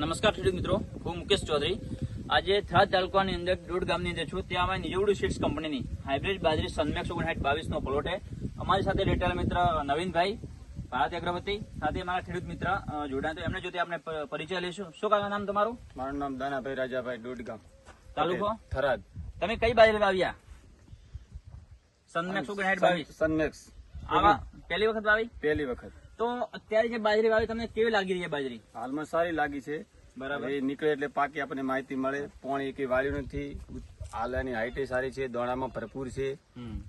નમસ્કાર ખેડૂત મિત્રો હું મુકેશ ચૌધરી. આજે થરાદ તાલુકાની અંદર દોઢ ગામની અંદર છું. ત્યાં અમારી નિજવડું સીડ્સ કંપનીની હાઇબ્રિડ બાજરી સનમેક્સ ઓગણસાઠ બાવીસનો પ્લોટ છે. અમારી સાથે રેટેલ મિત્ર નવીનભાઈ ભારત અગ્રવતી સાથે મારા ખેડૂત મિત્ર જોડાયા તો એમને જોતે આપણે પરિચય લઈશું. શું કાકા નામ તમારું? મારું નામ દાનાભાઈ રાજાભાઈ દોડગામ. તાલુકો? થરાદ. તમે કઈ બાજરી વાવ્યા સનમેક્સ ઓગણસાઠ બાવીસ. સનમેક્સ આવા પહેલી વખત વાવી? પહેલી વખત. તો અત્યારે જે બાજરી વાવી તમને કેવી લાગી રહી છે બાજરી? હાલમાં સારી લાગી છે. બરાબર. એ નીકળે એટલે પાકી આપણને માહિતી મળે. પોણી એકે વાળ્યું નથી. હાલ એની હાઈટે સારી છે દોણામાં ભરપૂર છે.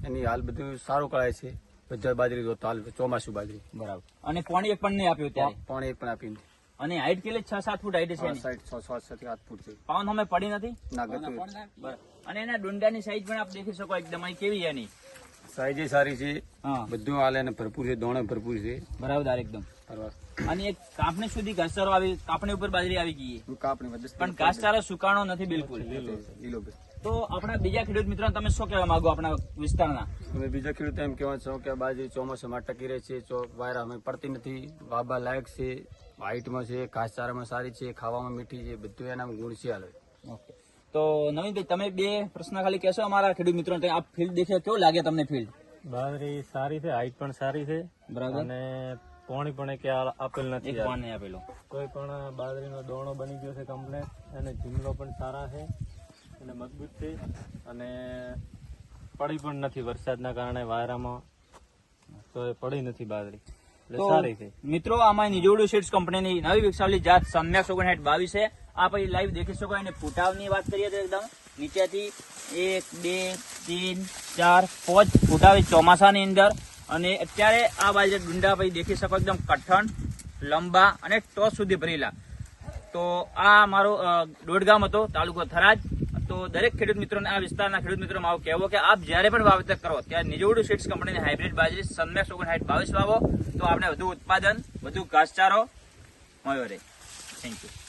એની હાલ બધું સારું કળાય છે. બધા બાજરી તો હાલ ચોમાસું બાજરી. બરાબર. અને પાણી એક પણ નહીં આપ્યું ત્યાં પોણી એક પણ આપી અને હાઈટ કેટલી? છ સાત ફૂટ હાઈટ છે. સાઈડ સાત ફૂટ છે. પાવન અમે પડી નથી? ના અને એના ડુંડાની સાઈઝ પણ આપ દેખી શકો એકદમ. અહીં કેવી છે એની? સાઈઝે સારી છે હા. બધું હાલે અને ભરપૂર છે દોણે ભરપૂર છે. બરાબર એકદમ. અને એક કાપણી સુધી ઘાસચારો આવી કાપણી ઉપર બાજરી આવી ગઈ હું કાપણી પણ ઘાસચારો સુકાણો નથી બિલકુલ. તો આપણા બીજા ખેડૂત મિત્રો તમે શું કહેવા માંગો આપણા વિસ્તારના? અમે બીજા ખેડૂતો એમ કહેવા છો કે બાજરી ચોમાસામાં ટકી રહે છે ચો વાયરા અમે પડતી નથી. વાબા લાયક છે વ્હાઈટમાં છે ઘાસચારામાં સારી છે ખાવામાં મીઠી છે બધું એના ગુણ છે હાલ. તો નવીનભાઈ તમે બે પ્રશ્ન ખાલી કહેશો અમારા ખેડૂત મિત્રો આ ફિલ્ડ દેખે કેવું લાગે તમને ફિલ્ડ બાજરી સારી છે હાઈટ પણ સારી છે. બરાબર. અને પોણી પણ કે આપેલ નથી પાણી આપેલું. કોઈ પણ બાજરીનો દોણો બની ગયો છે કમ્પ્લેટ અને જીમલો પણ સારા છે અને મજબૂત છે અને પડી પણ નથી વરસાદના કારણે વાયરામાં. તો એ પડી નથી બાજરી એટલે સારી છે. મિત્રો આમાં નિજોડું સીડ્સ કંપનીની નવી વિકસાવેલી જાત સમ્યક ઓગણસાઠ બાવીસ છે. આ પછી લાઈવ દેખી શકો અને ફૂટાવની વાત કરીએ તો એકદમ નીચેથી એક, બે, ત્રણ, ચાર, પાંચ ફૂટાવે ચોમાસાની અંદર. અને અત્યારે આ બાજુ ડુંડા પછી દેખી શકો એકદમ કઠણ, લંબા અને ટોચ સુધી ભરેલા. તો આ મારો દોડગામ હતો, તાલુકો થરાજ તો દરેક ખેડૂત મિત્રોને આ વિસ્તારના ખેડૂત મિત્રો, મારો કહેવો કે આપ જ્યારે પણ વાવેતર કરો, ત્યારે નિજોડુ સીડ્સ કંપનીની હાઇબ્રિડ બાજરી સનમેક્સ ઓગણસાઠ બાવીસ વાવો. તો આપણે વધુ ઉત્પાદન, વધુ ઘાસચારો મળ્યો રહે. Thank you